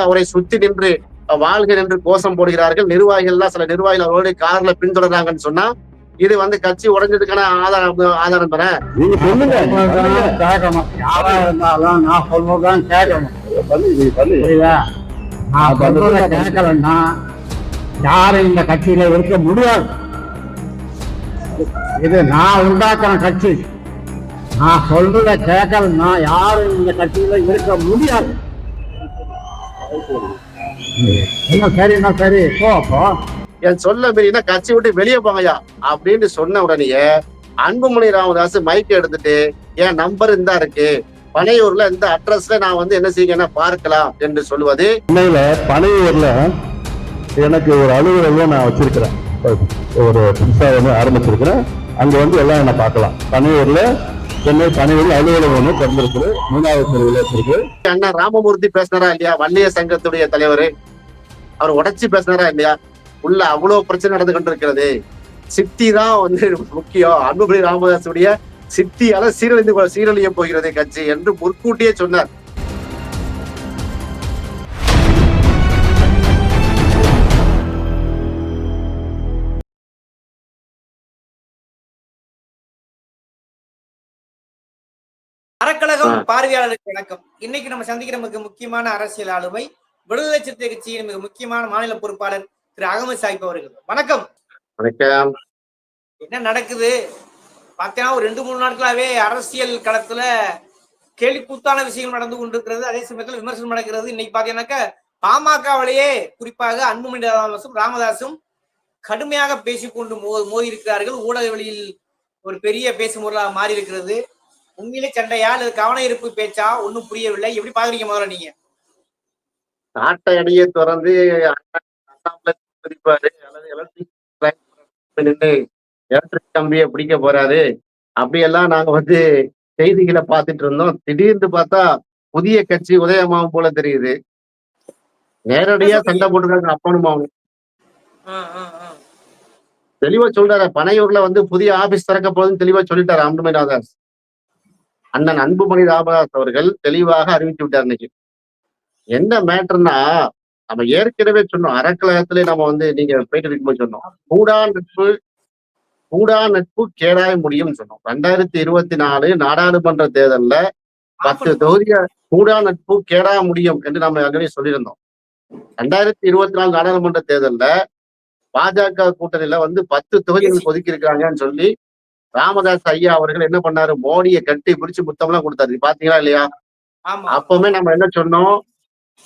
அவரை சுத்தி நின்று வாழ்க என்று கோஷம் போடுகிறார்கள். நிர்வாகிகள்லாம் சில நிர்வாகிகள் அவரோட கார்ல பின்தொடர்றாங்கன்னு சொன்னா இது வந்து கட்சி உடைஞ்சதுக்கான ஆதாரம் ஆதாரம் கேட்கலன்னா யாரும் இந்த கட்சியில இருக்க முடியாது. இது நான் உண்டாக்குற கட்சி. நான் சொல்றத கேட்கலன்னா யாரும் இந்த கட்சியில இருக்க முடியாது. என்ன சரிண்ணா சரி? போ அப்போ என் சொல்ல மீறினா கட்சி விட்டு வெளியே போங்கய்யா அப்படின்னு சொன்ன உடனேயே அன்புமணி ராமதாஸ் மைக் எடுத்துட்டு என் நம்பர் இந்த இருக்கு. பனையூர்ல இந்த அட்ரஸ்ல நான் வந்து என்ன செய்யுங்கன்னா பார்க்கலாம் என்று சொல்வது சென்னையில பனையூர்ல எனக்கு ஒரு அலுவலகம் நான் வச்சிருக்கிறேன். ஒரு புதுசா வந்து ஆரம்பிச்சிருக்கிறேன். அங்க வந்து எல்லாம் என்ன பார்க்கலாம். பனையூர்ல சென்னை பனையூர்ல அலுவலகம் ஒன்று திறந்திருக்குது மூணாவது தெருவில் இருக்கு. அண்ணா ராமமூர்த்தி பேசினாரா இல்லையா? வன்னிய சங்கத்துடைய தலைவர். அவர் உடைச்சு பேசினாரா இல்லையா? உள்ள அவ்வளவு பிரச்சனை நடந்து கொண்டிருக்கிறது. சித்தி தான் வந்து முக்கியம். அன்புமணி ராமதாசுடைய சித்தியால சீரழிந்து சீரழிய போகிறது கட்சி என்று முற்கூட்டியே சொன்னார். அறக்கழகம் ஆ. பார்வையாளருக்கு வணக்கம். இன்னைக்கு நம்ம சந்திக்கிற மிக முக்கியமான அரசியல் ஆளுமை விடுதலை சிறுத்தை கட்சியின் மிக முக்கியமான மாநில பொறுப்பாளர் திரு அகமது சாஹிப் அவர்கள். வணக்கம். வணக்கம். என்ன நடக்குது? பார்த்தீங்கன்னா ஒரு ரெண்டு மூணு நாட்களாவே அரசியல் களத்துல கேலி கூத்தான விஷயங்கள் நடந்து கொண்டிருக்கிறது. அதே சமயத்துல விமர்சனம் நடக்கிறது. இன்னைக்கு பாத்தீங்கன்னாக்க பாமகவிலேயே குறிப்பாக அன்புமணி ராமதாசும் ராமதாசும் கடுமையாக பேசிக்கொண்டு மோ மோதி இருக்கிறார்கள் ஊடக வெளியில் ஒரு பெரிய பேசும் பொருளாக மாறி இருக்கிறது உண்மையிலே சண்டையா அல்லது கவன ஈர்ப்பு பேச்சா ஒண்ணும் புரியவில்லை. எப்படி பாக்குறீங்க முதல்ல நீங்க? நாட்டை அடியை திறந்து பிடிப்பாரு அல்லது எலக்ட்ரிக் நின்று எலக்ட்ரிக் கம்பியை பிடிக்க போறாரு. அப்படியெல்லாம் நாங்க வந்து செய்திகளை பார்த்துட்டு இருந்தோம். திடீர்னு பார்த்தா புதிய கட்சி உதயமாகும் போல தெரியுது. நேரடியா சண்டை போட்டுருக்காங்க அப்பனும் அவனு ஆ, ஆ, ஆ. தெளிவா சொல்றாரு. பனையூர்ல வந்து புதிய ஆபீஸ் திறக்க போகுதுன்னு தெளிவா சொல்லிட்டாரு அன்புமணி ராமதாஸ் அண்ணன் அன்புமணி ராமதாஸ் அவர்கள் தெளிவாக அறிவித்து விட்டார் இன்னைக்கு. என்ன மேட்டர்னா நம்ம ஏற்கனவே சொன்னோம் அறக்கழகத்திலே நம்ம வந்து நீங்க போயிட்டு இருக்கும்போது சொன்னோம். கூடா நட்பு கூடா நட்பு கேடாய முடியும்னு சொன்னோம். ரெண்டாயிரத்தி இருபத்தி நாலு நாடாளுமன்ற தேர்தல்ல பத்து தொகுதிய கூடா நட்பு கேடா முடியும் என்று நம்ம ஏற்கனவே சொல்லியிருந்தோம். ரெண்டாயிரத்தி இருபத்தி நாலு நாடாளுமன்ற தேர்தல்ல பாஜக கூட்டணியில வந்து பத்து தொகுதிகள் ஒதுக்கி இருக்காங்கன்னு சொல்லி ராமதாஸ் ஐயா அவர்கள் என்ன பண்ணாரு? மோடியை கட்டி பிடிச்சு புத்தம்லாம் கொடுத்தாரு. பாத்தீங்களா இல்லையா? ஆமா. அப்பவுமே நம்ம என்ன சொன்னோம்?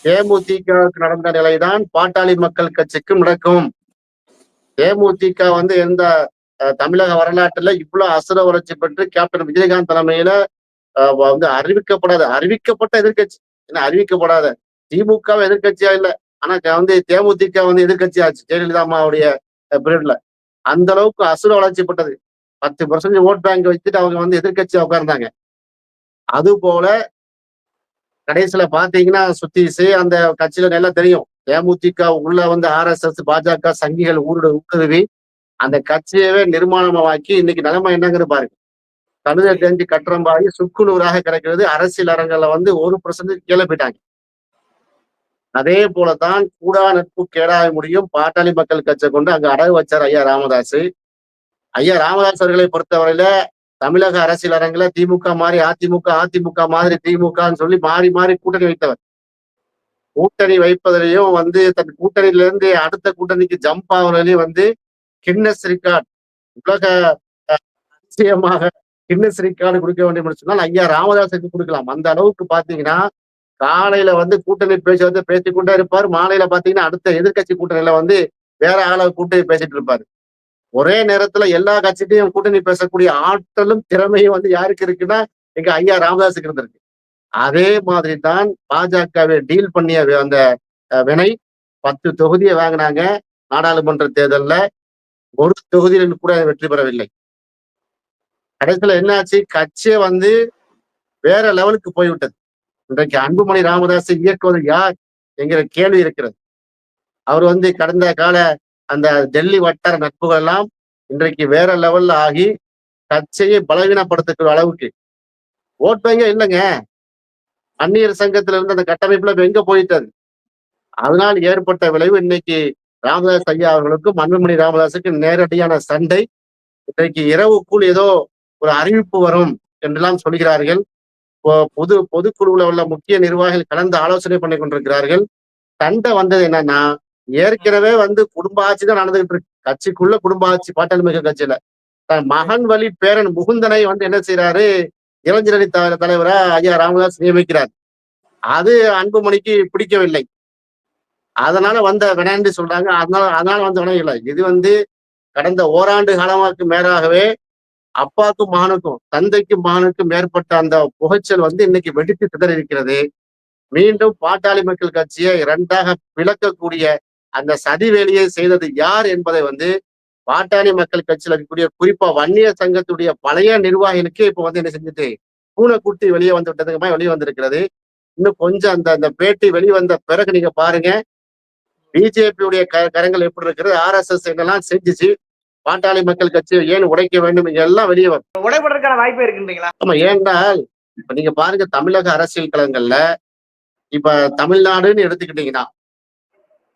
தேமுதிகவுக்கு நடந்த நிலைதான் பாட்டாளி மக்கள் கட்சிக்கும் நடக்கும். தேமுதிக வந்து எந்த தமிழக வரலாற்றுல இவ்வளவு அசுர வளர்ச்சி பெற்று கேப்டன் விஜயகாந்த் தலைமையில வந்து அறிவிக்கப்படாத அறிவிக்கப்பட்ட எதிர்க்கட்சி. என்ன அறிவிக்கப்படாத. திமுக எதிர்க்கட்சியா இல்ல. ஆனா வந்து தேமுதிக வந்து எதிர்க்கட்சி ஆச்சு. ஜெயலலிதா அம்மாவுடைய பீரியட்ல. அந்த அளவுக்கு அசுர வளர்ச்சி பெற்றது. பத்து பர்சன்ட் ஓட் பேங்க் வச்சுட்டு அவங்க வந்து எதிர்கட்சியா உட்கார்ந்தாங்க. அது போல கடைசியில பாத்தீங்கன்னா சுத்தீஸ் அந்த கட்சியில நல்லா தெரியும். தேமுதிக உள்ள வந்து ஆர்எஸ்எஸ் பாஜக சங்கிகள் ஊருட ஊடுருவி அந்த கட்சியவே நிர்மாணமாக்கி இன்னைக்கு நிலைமை என்னங்கிறது பாருங்க. கழுதை தெரிஞ்சு கட்டுறம்பாகி சுக்குநூறாக கிடைக்கிறது அரசியல் அரங்கல்ல வந்து ஒரு பர்சன்டேஜ் கீழே போயிட்டாங்க. அதே போலதான் கூடா நட்பு கேடாக முடியும். பாட்டாளி மக்கள் கட்சியை கொண்டு அங்க அடகு வச்சார் ஐயா ராமதாஸ் ஐயா ராமதாஸ் அவர்களை பொறுத்தவரையில தமிழக அரசியல் அரங்குல திமுக மாதிரி அதிமுக அதிமுக மாதிரி திமுகன்னு சொல்லி மாறி மாறி கூட்டணி வைத்தவர். கூட்டணி வைப்பதிலையும் வந்து தன் கூட்டணியில இருந்து அடுத்த கூட்டணிக்கு ஜம்ப் ஆகுறதுலயும் வந்து கின்னஸ் ரெக்கார்ட் உலக அதிசயமாக கின்னஸ் ரிகார்டு கொடுக்க வேண்டும் சொன்னால் ஐயா ராமதாஸுக்கு கொடுக்கலாம். அந்த அளவுக்கு பாத்தீங்கன்னா காலையில வந்து கூட்டணி பேச்சு வந்து பேசிக்கொண்டே இருப்பார். மாலையில பாத்தீங்கன்னா அடுத்த எதிர்க்கட்சி கூட்டணியில வந்து வேற ஆள கூட்டணி பேசிட்டு இருப்பாரு. ஒரே நேரத்துல எல்லா கட்சிட்டையும் கூட்டணி பேசக்கூடிய ஆற்றலும் திறமையும் வந்து யாருக்கு இருக்குன்னா எங்க ஐயா ராமதாஸுக்கு இருந்திருக்கு. அதே மாதிரி தான் பாஜகவை டீல் பண்ணிய அந்த வினை பத்து தொகுதியை வாங்கினாங்க. நாடாளுமன்ற தேர்தல்ல ஒரு தொகுதியில் கூட வெற்றி பெறவில்லை. கடைசியில என்னாச்சு? கட்சியே வந்து வேற லெவலுக்கு போய்விட்டது. இன்றைக்கு அன்புமணி ராமதாஸை இயக்குவது யார் என்கிற கேள்வி இருக்கிறது. அவர் வந்து கடந்த கால அந்த டெல்லி வட்டார நட்புகள் எல்லாம் இன்றைக்கு வேற லெவல்ல ஆகி கட்சியை பலவீனப்படுத்துக்கிற அளவுக்கு. ஓட் பேங்க இல்லைங்க. அந்நியர் சங்கத்துல இருந்து அந்த கட்டமைப்புல எங்க போயிட்டது? அதனால் ஏற்பட்ட விளைவு இன்னைக்கு ராமதாஸ் ஐயா அவர்களுக்கும் அன்புமணி ராமதாஸுக்கும் நேரடியான சண்டை. இன்றைக்கு இரவுக்குள் ஏதோ ஒரு அறிவிப்பு வரும் என்றெல்லாம் சொல்கிறார்கள். இப்போ பொது பொதுக்குழுவில் உள்ள முக்கிய நிர்வாகிகள் கலந்து ஆலோசனை பண்ணி கொண்டிருக்கிறார்கள். சண்டை வந்தது என்னன்னா ஏற்கனவே வந்து குடும்ப ஆட்சி தான் நடந்துகிட்டு இருக்கு. கட்சிக்குள்ள குடும்ப ஆட்சி பாட்டாளி மிக கட்சியில. தன் மகன் வழி பேரன் முகுந்தனை வந்து என்ன செய்யறாரு இளைஞரணி தலைவரா ஐயா ராமதாஸ் நியமிக்கிறார். அது அன்புமணிக்கு பிடிக்கவில்லை. அதனால வந்த வினாண்டு சொல்றாங்க. அதனால அதனால வந்த வினை இல்லை. இது வந்து கடந்த ஓராண்டு காலமாக்கு மேலாகவே அப்பாவுக்கும் மகனுக்கும் தந்தைக்கும் மகனுக்கும் ஏற்பட்ட அந்த புகைச்சல் வந்து இன்னைக்கு வெடித்து சிதறி இருக்கிறது மீண்டும் பாட்டாளி மக்கள் கட்சியை இரண்டாக விளக்கக்கூடிய அந்த சதி வேலையை செய்தது யார் என்பதை வந்து பாட்டாளி மக்கள் கட்சியில் இருக்கக்கூடிய குறிப்பா வன்னியர் சங்கத்துடைய பழைய நிர்வாகிகளுக்கு இப்ப வந்து என்ன செஞ்சுட்டு பூனை குட்டி வெளியே வந்து விட்டதுக்கு வெளியே வந்திருக்கிறது. இன்னும் கொஞ்சம் அந்த அந்த பேட்டி வெளிவந்த பிறகு நீங்க பாருங்க. பிஜேபியுடைய க கரங்கள் எப்படி இருக்கிறது? ஆர்எஸ்எஸ் என்னெல்லாம் செஞ்சுச்சு? பாட்டாளி மக்கள் கட்சியை ஏன் உடைக்க வேண்டும்? எல்லாம் வெளியே வரும் உடைபடுறதுக்கான வாய்ப்பே இருக்குன்றீங்களா? ஆமா ஏன்னால் இப்ப நீங்க பாருங்க தமிழக அரசியல் களங்கள்ல இப்ப தமிழ்நாடுன்னு எடுத்துக்கிட்டீங்கன்னா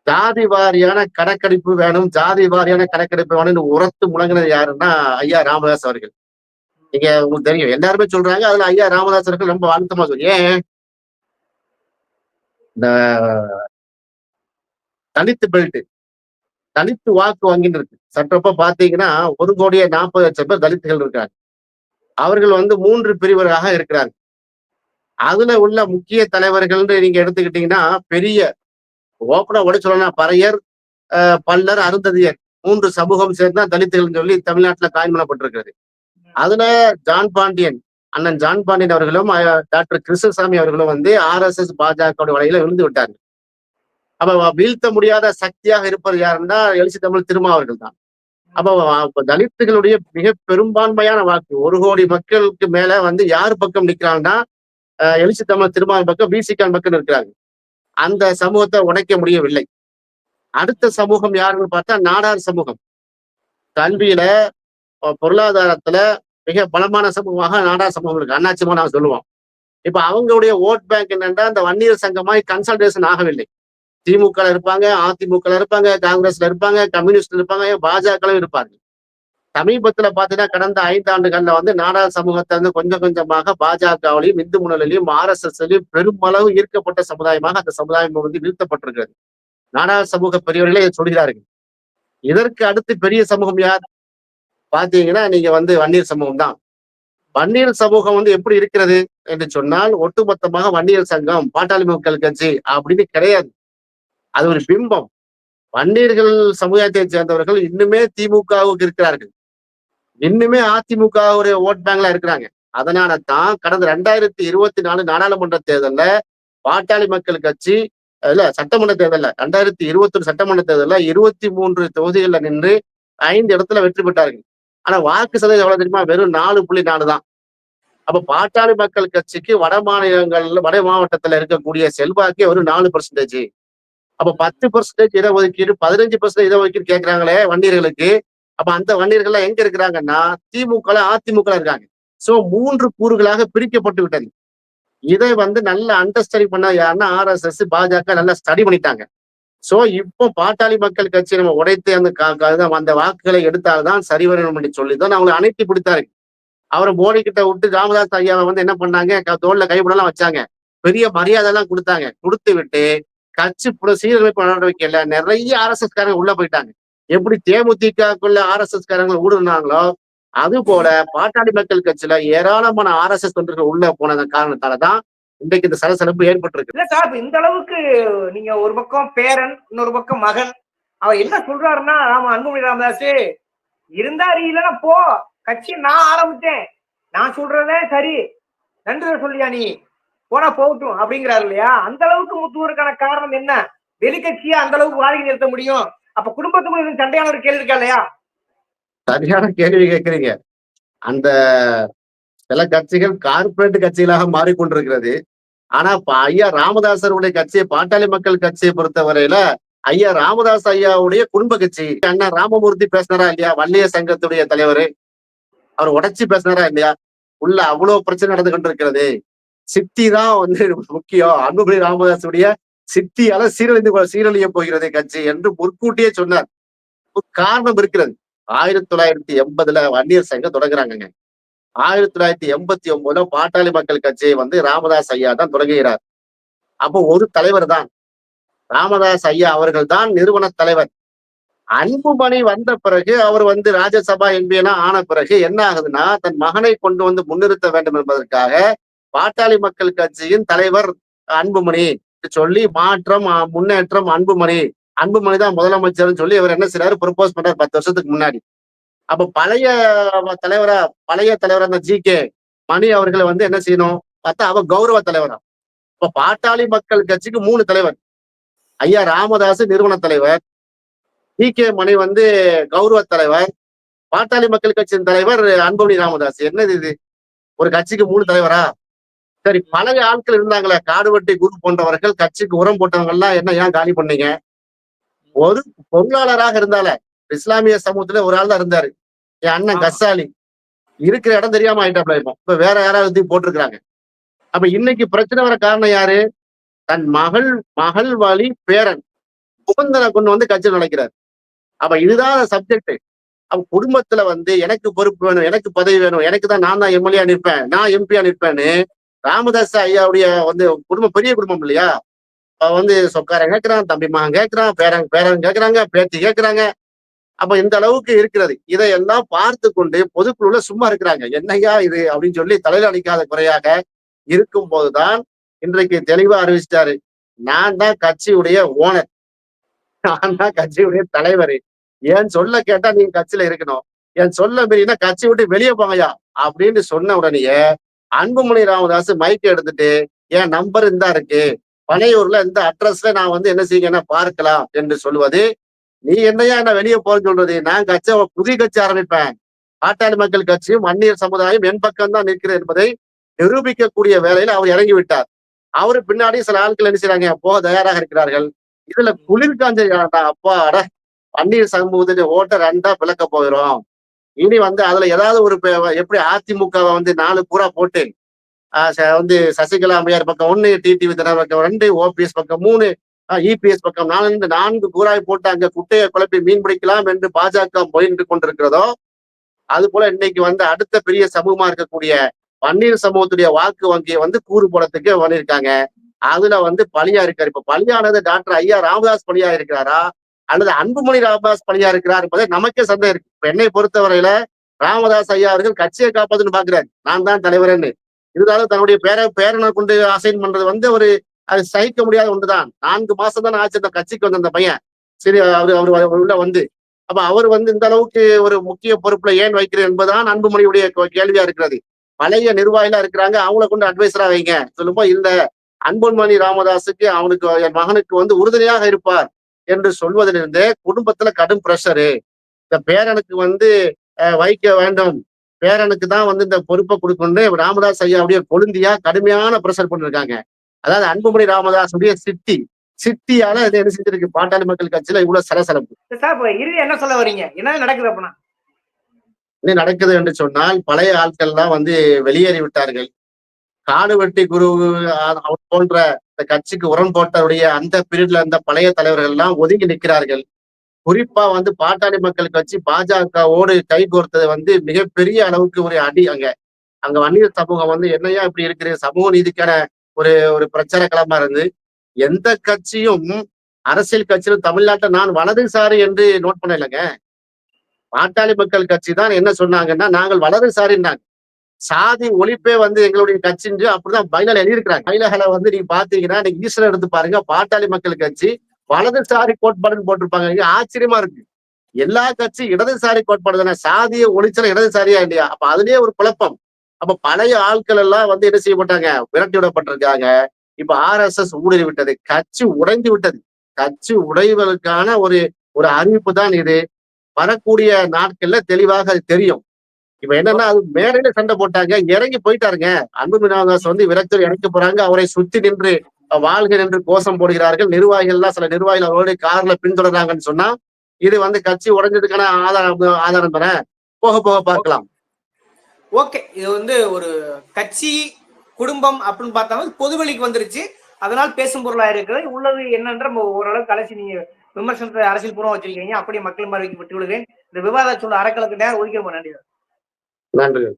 ஜாதி வாரியான கணக்கெடுப்பு வேணும் ஜாதி வாரியான கணக்கெடுப்பு வேணும்னு உரத்து முழங்கினது யாருன்னா ஐயா ராமதாஸ் அவர்கள். நீங்க உங்களுக்கு தெரியும். எல்லாருமே சொல்றாங்க. அதுல ஐயா ராமதாஸ் அவர்கள் ரொம்ப அழுத்தமா சொல்லி ஏன்? இந்த தனித்து பெல்ட் தலித்து வாக்கு வங்கின்னு இருக்கு. சற்றப்ப பாத்தீங்கன்னா ஒரு கோடியே நாற்பது லட்சம் பேர் தலித்துகள் இருக்காங்க. அவர்கள் வந்து மூன்று பிரிவராக இருக்கிறார்கள். அதுல உள்ள முக்கிய தலைவர்கள்னு நீங்க எடுத்துக்கிட்டீங்கன்னா பெரிய ஓப்பனா உடை சொல்லணும் பறையர் அஹ், பல்லர் அருந்ததியர் மூன்று சமூகம் சேர்ந்தா தலித்துகள் சொல்லி தமிழ்நாட்டுல காயின் பண்ணப்பட்டிருக்கிறது. அதுல ஜான் பாண்டியன் அண்ணன் ஜான் பாண்டியன் அவர்களும் டாக்டர் கிருஷ்ணசாமி அவர்களும் வந்து ஆர் எஸ் எஸ் பாஜக வலையில விழுந்து விட்டாங்க அப்ப வீழ்த்த முடியாத சக்தியாக இருப்பது யாருன்னா எழுச்சி தமிழ் திருமாவர்கள் தான். அப்ப தலித்துகளுடைய மிக பெரும்பான்மையான வாக்கு ஒரு கோடி மக்களுக்கு மேல வந்து யார் பக்கம் நிக்கிறாங்கன்னா எழுச்சி தமிழ் திருமாவின் பக்கம் பிசிகான் பக்கம் இருக்கிறாங்க அந்த சமூகத்தை உடைக்க முடியவில்லை. அடுத்த சமூகம் யாருன்னு பார்த்தா நாடார் சமூகம். கல்வியில பொருளாதாரத்துல மிக பலமான சமூகமாக நாடார் சமூகம் இருக்கு. அண்ணாச்சிமா நான் சொல்லுவோம். இப்ப அவங்களுடைய ஓட் பேங்க் என்னன்னா இந்த வன்னியர் சங்கமாய் கன்சல்டேஷன் ஆகவில்லை. திமுக இருப்பாங்க அதிமுக இருப்பாங்க காங்கிரஸ்ல இருப்பாங்க கம்யூனிஸ்ட்ல இருப்பாங்க பாஜக இருப்பாங்க சமீபத்துல பாத்தீங்கன்னா கடந்த ஐந்து ஆண்டுகள்ல வந்து நாடா சமூகத்தை வந்து கொஞ்சம் கொஞ்சமாக பாஜகவிலையும் இந்து முன்னணியிலையும் ஆர் எஸ் எஸ்லையும் பெருமளவு ஈர்க்கப்பட்ட சமுதாயமாக அந்த சமுதாயம் வந்து வீழ்த்தப்பட்டிருக்கிறது நாடா சமூக பெரியவர்களே சொல்கிறார்கள். இதற்கு அடுத்து பெரிய சமூகம் யார்? பாத்தீங்கன்னா நீங்க வந்து வன்னியர் சமூகம் தான். வன்னியர் சமூகம் வந்து எப்படி இருக்கிறது என்று சொன்னால் ஒட்டுமொத்தமாக வன்னியர் சங்கம் பாட்டாளி மக்கள் கட்சி அப்படின்னு கிடையாது. அது ஒரு பிம்பம். வன்னியர்கள் சமுதாயத்தை சேர்ந்தவர்கள் இன்னுமே திமுகவுக்கு இருக்கிறார்கள். இன்னுமே அதிமுகவுடைய ஓட் பேங்க்ல இருக்கிறாங்க. அதனால தான் கடந்த ரெண்டாயிரத்தி இருபத்தி நாலு நாடாளுமன்ற தேர்தல்ல பாட்டாளி மக்கள் கட்சி இல்ல சட்டமன்ற தேர்தல்ல ரெண்டாயிரத்தி இருபத்தி ஒரு சட்டமன்ற தேர்தல்ல இருபத்தி மூன்று தொகுதிகளில் நின்று ஐந்து இடத்துல வெற்றி பெற்றார்கள். ஆனா வாக்கு சதவீதம் எவ்வளவு தெரியுமா? வெறும் நாலு புள்ளி நாலு தான். அப்ப பாட்டாளி மக்கள் கட்சிக்கு வட மாநிலங்கள்ல வட மாவட்டத்துல இருக்கக்கூடிய செல்வாக்கே ஒரு நாலு பர்சன்டேஜ் அப்ப பத்து பர்சன்டேஜ் இடஒதுக்கீடு பதினஞ்சு பர்சன்டேஜ் இடஒதுக்கீடு கேட்கறாங்களே வண்டியர்களுக்கு அப்ப அந்த வன்னியர்கள் எங்க இருக்கிறாங்கன்னா திமுக அதிமுக இருக்காங்க. சோ மூன்று கூறுகளாக பிரிக்கப்பட்டு விட்டது. இதை வந்து நல்லா அண்டர்ஸ்டாண்டிங் பண்ண யாருன்னா ஆர்எஸ்எஸ் பாஜக நல்லா ஸ்டடி பண்ணிட்டாங்க. சோ இப்போ பாட்டாளி மக்கள் கட்சி நம்ம உடைத்து அந்த அந்த வாக்குகளை எடுத்தால்தான் சரி வரணும் என்று சொல்லி தான் அவங்களை அணைத்து பிடித்தாரு அவரை மோடி கிட்ட விட்டு ராமதாஸ் ஐயாவை வந்து என்ன பண்ணாங்க தோல்ல கைப்படலாம் வச்சாங்க. பெரிய மரியாதை எல்லாம் கொடுத்தாங்க. கொடுத்து விட்டு கட்சி சீரமைப்பு நடவடிக்கையில நிறைய ஆர்எஸ்எஸ் காரங்க உள்ள போயிட்டாங்க. எப்படி தேமுதிகக்குள்ள ஆர்எஸ்எஸ் காரங்க ஊடுனாங்களோ அது போல பாட்டாளி மக்கள் கட்சியில ஏராளமான ஆர்எஸ்எஸ் தொண்டர்கள் உள்ள போனதன் காரணத்தாலதான் இன்றைக்கு இந்த சலசலப்பு ஏற்பட்டிருக்கு. இல்ல சார் இந்த அளவுக்கு நீங்க ஒரு பக்கம் பேரன் இன்னொரு பக்கம் மகன் அவர் என்ன சொல்றாருன்னா ஆமா அன்புமணி ராமதாஸ் இருந்தா இல்லைன்னா போ கட்சி நான் ஆரம்பிச்சேன் நான் சொல்றதே சரி. நன்றி சொல்லியா நீ? போனா போகட்டும் அப்படிங்கிறாரு இல்லையா? அந்த அளவுக்கு முத்துவதற்கான காரணம் என்ன? வெளிக்கட்சியா அந்த அளவுக்கு வாழ்க்கை நிறுத்த முடியும். அப்ப குடும்பத்துக்குள்ள சண்டையான ஒரு கேள்வி இருக்கா இல்லையா? சரியான கேள்வி கேட்கிறீங்க அந்த சில கட்சிகள் கார்பரேட் கட்சிகளாக மாறிக்கொண்டிருக்கிறது. ஆனா ஐயா ராமதாசருடைய கட்சியை பாட்டாளி மக்கள் கட்சியை பொறுத்தவரையில ஐயா ராமதாஸ் ஐயாவுடைய குடும்ப கட்சி. அண்ணா ராமமூர்த்தி பேசினாரா இல்லையா? வள்ளிய சங்கத்துடைய தலைவர். அவர் உடைச்சி பேசினாரா இல்லையா? உள்ள அவ்வளவு பிரச்சனை நடந்து கொண்டிருக்கிறது. சித்தி தான் வந்து முக்கியம். அன்புமணி ராமதாசுடைய சித்தியால சீரழிந்து சீரழிய போகிறது கட்சி என்று முற்கூட்டியே சொன்னார். காரணம் இருக்கிறது. ஆயிரத்தி தொள்ளாயிரத்தி எண்பதுல வன்னியர் சங்கம் தொடங்குறாங்கங்க. ஆயிரத்தி தொள்ளாயிரத்தி எண்பத்தி ஒன்பதுல பாட்டாளி மக்கள் கட்சியை வந்து ராமதாஸ் ஐயா தான் தொடங்குகிறார். அப்போ ஒரு தலைவர் தான். ராமதாஸ் ஐயா அவர்கள் தான் நிறுவன தலைவர். அன்புமணி வந்த பிறகு அவர் வந்து ராஜ்யசபா எம்பி ஆன பிறகு என்ன ஆகுதுன்னா தன் மகனை கொண்டு வந்து முன்னிறுத்த வேண்டும் என்பதற்காக பாட்டாளி மக்கள் கட்சியின் தலைவர் அன்புமணி சொல்லி மாற்றம் அஹ், முன்னேற்றம் அன்புமணி அன்புமணி தான் முதலமைச்சர்னு சொல்லி இவர் என்ன செய்யறாரு ப்ரொபோஸ் பண்றாரு பத்து வருஷத்துக்கு முன்னாடி. அப்ப பழைய தலைவரா பழைய தலைவரா அந்த ஜி. கே. மணி அவர்களை வந்து என்ன செய்யணும்? பார்த்தா அவ கௌரவ தலைவரா. இப்ப பாட்டாளி மக்கள் கட்சிக்கு மூணு தலைவர். ஐயா ராமதாஸ் நிறுவன தலைவர். ஜி. கே. மணி வந்து கௌரவ தலைவர். பாட்டாளி மக்கள் கட்சியின் தலைவர் அன்புமணி ராமதாஸ் என்னது இது? ஒரு கட்சிக்கு மூணு தலைவரா? சரி பழைய ஆட்கள் இருந்தாங்களே காடுவெட்டி குரு போன்றவர்கள் கட்சிக்கு உரம் போட்டவங்க எல்லாம் என்ன ஏன் காலி பண்ணீங்க? ஒரு பொருளாளராக இருந்தால இஸ்லாமிய சமூகத்துல ஒரு ஆள் தான் இருந்தாரு. என் அண்ணன். கசாலி. இருக்கிற இடம் தெரியாம ஆயிட்டாப்ல இப்போ. இப்ப வேற யாராவது போட்டிருக்கிறாங்க. அப்ப இன்னைக்கு பிரச்சனை வர காரணம் யாரு? தன் மகள் மகள் வழி பேரன். புகந்தனை கொண்டு வந்து கட்சி நடக்கிறார் அப்ப இதுதான் சப்ஜெக்ட் அப்ப குடும்பத்துல வந்து எனக்கு பொறுப்பு வேணும் எனக்கு பதவி வேணும் எனக்கு தான் நான் தான் எம்எல்ஏ நிற்பேன் நான் எம்பியா நிற்பேன்னு ராமதாஸ் ஐயாவுடைய வந்து குடும்பம் பெரிய குடும்பம் இல்லையா? அவ வந்து சொக்காரன் கேட்கிறான் தம்பி மகன் கேட்கிறான் பேரன் பேரன் கேட்கிறாங்க பேத்தி கேட்கறாங்க அப்ப இந்த அளவுக்கு இருக்கிறது. இதையெல்லாம் பார்த்து கொண்டு பொதுக்குழுல சும்மா இருக்கிறாங்க. என்னையா இது? அப்படின்னு சொல்லி தலையில அடிக்காத குறையாக இருக்கும் போதுதான் இன்றைக்கு தெளிவா அறிவிச்சிட்டாரு. நான் தான் கட்சியுடைய ஓனர். நான் தான் கட்சியுடைய தலைவர். என் சொல்ல கேட்டா நீங்க கட்சியில இருக்கணும். என் சொல்ல மீறினா கட்சி விட்டு வெளியே போங்கயா அப்படின்னு சொன்ன உடனேயே அன்புமணி ராமதாஸ் மைக் எடுத்துட்டு என் நம்பர் இந்தா இருக்கு? பனையூர்ல இந்த அட்ரஸ்ல நான் வந்து என்ன செய்யுங்கன்னா பார்க்கலாம் என்று சொல்லுவது. நீ என்னையா என்ன வெளியே போறேன்னு சொல்றது? நான் கட்சி புதிய கட்சி ஆரம்பிப்பேன். பாட்டாளி மக்கள் கட்சியும் அந்நியர் சமுதாயம் என் பக்கம் தான் நிற்கிறது என்பதை நிரூபிக்கக்கூடிய வேலையில அவர் இறங்கி விட்டார். அவரு பின்னாடி சில ஆட்கள் என்ன செய்யறாங்க போக தயாராக இருக்கிறார்கள். இதுல குளிர் அப்பா அட அந்நியர் சமூகத்தின் ஓட்ட ரெண்டா பிளக்க போகிறோம். இனி வந்து அதுல ஏதாவது ஒரு எப்படி அதிமுகவை வந்து நாலு பூரா போட்டு வந்து சசிகலா அம்மையார் பக்கம் ஒன்னு டிடிவி தினம் பக்கம் ரெண்டு ஓபிஎஸ் பக்கம் மூணு இபிஎஸ் பக்கம் நான்கு நான்கு கூறாய் போட்டு அங்க குட்டையை குழப்பி மீன் பிடிக்கலாம் என்று பாஜக முயன்று கொண்டிருக்கிறதோ அது போல இன்னைக்கு வந்து அடுத்த பெரிய சமூகமா இருக்கக்கூடிய பன்னீர் சமூகத்துடைய வாக்கு வங்கியை வந்து கூறு போடத்துக்கு பண்ணியிருக்காங்க அதுல வந்து பலியா இருக்காரு. இப்ப பலியானது டாக்டர் ஐயா ராமதாஸ் பலியா இருக்கிறாரா? அல்லது அன்புமணி ராமதாஸ் பணியா இருக்கிறார் என்பதை நமக்கே சந்தேகம் இருக்கு. இப்ப என்னை பொறுத்தவரையில ராமதாஸ் ஐயா அவர்கள் கட்சியை காப்பாதுன்னு பாக்குறாரு நான் தான் தலைவர்னு இருந்தாலும் தன்னுடைய பேர பேரனை கொண்டு அசைன் பண்றது வந்து ஒரு அது சகிக்க முடியாத ஒன்றுதான். நான்கு மாசம் தான் ஆச்சு அந்த கட்சிக்கு வந்த அந்த பையன். சரி அவர் அவர் உள்ள வந்து. அப்ப அவர் வந்து இந்த அளவுக்கு ஒரு முக்கிய பொறுப்புல ஏன் வைக்கிறது என்பதுதான் அன்புமணியுடைய கேள்வியா இருக்கிறது. பழைய நிர்வாகிகளா இருக்கிறாங்க அவங்கள கொண்டு அட்வைசரா வைங்க. சொல்லும்போ இந்த அன்புமணி ராமதாஸுக்கு அவனுக்கு என் மகனுக்கு வந்து உறுதுணையாக இருப்பார். என்று சொல்வதிலிருந்தே குடும்பத்துல கடும் பிரஷரு இந்த பேரனுக்கு வந்து வைக்க வேண்டும். பேரனுக்கு தான் வந்து இந்த பொறுப்பை கொடுக்கணும் ராமதாஸ் ஐயா அப்படியே கொழுந்தியா கடுமையான பிரஷர் பண்ணிருக்காங்க அதாவது அன்புமணி ராமதாஸ் உடைய சித்தி. சித்தியால இது என்ன செஞ்சிருக்கு? பாட்டாளி மக்கள் கட்சியில இவ்வளவு சலசலப்பு. சார் இப்ப இறுதி என்ன சொல்ல வர்றீங்க என்ன நடக்குது அப்படின்னா என்ன நடக்குது என்று சொன்னால் பழைய ஆட்கள்லாம் வந்து வெளியேறி விட்டார்கள் காடு வெட்டி குரு அவர் போன்ற இந்த கட்சிக்கு உரம் போட்டவருடைய அந்த பீரியட்ல இருந்த பழைய தலைவர்கள் எல்லாம் ஒதுங்கி நிற்கிறார்கள். குறிப்பா வந்து பாட்டாளி மக்கள் கட்சி பாஜகவோடு கைகோர்த்தது வந்து மிகப்பெரிய அளவுக்கு ஒரு அடி அங்க. அங்க வன்னியர் சமூகம் வந்து என்னையா இப்படி இருக்கிற சமூக நீதிக்கான ஒரு ஒரு பிரச்சார களமா இருந்து எந்த கட்சியும் அரசியல் கட்சியிலும் தமிழ்நாட்டை நான் வலதுசாரி என்று நோட் பண்ணலைங்க. பாட்டாளி மக்கள் கட்சி தான் என்ன சொன்னாங்கன்னா நாங்கள் வலதுசாரின்னாங்க. சாதி ஒழிப்பே வந்து எங்களுடைய கட்சின்னு அப்படிதான் பைலால எழுதியிருக்கிறாங்க. பைலகளை வந்து நீங்க பாத்தீங்கன்னா ஈஸ்வரன் எடுத்து பாருங்க பாட்டாளி மக்கள் கட்சி வலதுசாரி கோட்பாடுன்னு போட்டிருப்பாங்க. ஆச்சரியமா இருக்கு. எல்லா கட்சி இடதுசாரி கோட்பாடு தானே சாதிய ஒழிச்சல இடதுசாரியா இல்லையா? அப்ப அதுலயே ஒரு குழப்பம். அப்ப பழைய ஆட்கள் எல்லாம் வந்து என்ன செய்யப்பட்டாங்க விரட்டி விடப்பட்டிருக்காங்க. இப்ப ஆர் எஸ் எஸ் ஊடுருவி விட்டது. கட்சி உடைந்து விட்டது. கட்சி உடைவதற்கான ஒரு ஒரு அறிவிப்பு தான் இது. வரக்கூடிய நாட்கள்ல தெளிவாக அது தெரியும். இப்ப என்னன்னா அது மேடையில சண்டை போட்டாங்க இறங்கி போயிட்டாருங்க. அன்பு மினாதாஸ் வந்து விரக்தர் இறங்கி போறாங்க. அவரை சுத்தி நின்று வாழ்க நின்று கோஷம் போடுகிறார்கள். நிர்வாகிகள் எல்லாம் சில நிர்வாகிகள் அவருடைய கார்ல பின்தொடர்றாங்கன்னு சொன்னா இது வந்து கட்சி உடைஞ்சதுக்கான ஆதாரம் ஆதாரம் தானே? போக போக பார்க்கலாம். ஓகே இது வந்து ஒரு கட்சி குடும்பம் அப்படின்னு பார்த்தாலும் பொதுவெளிக்கு வந்துருச்சு. அதனால் பேசும் பொருளா இருக்கிறது. உள்ளது என்னன்ற ஓரளவுக்கு கலைச்சி நீங்க விமர்சனத்தை அரசியல் பூர்வம் வச்சிருக்கீங்க. அப்படியே மக்கள் பார்வைக்கு விட்டு விடுவேன் இந்த விவாத சொல்ல அறக்கலுக்கு நேரம் ஒதுக்கிற நன்றி. நன்றி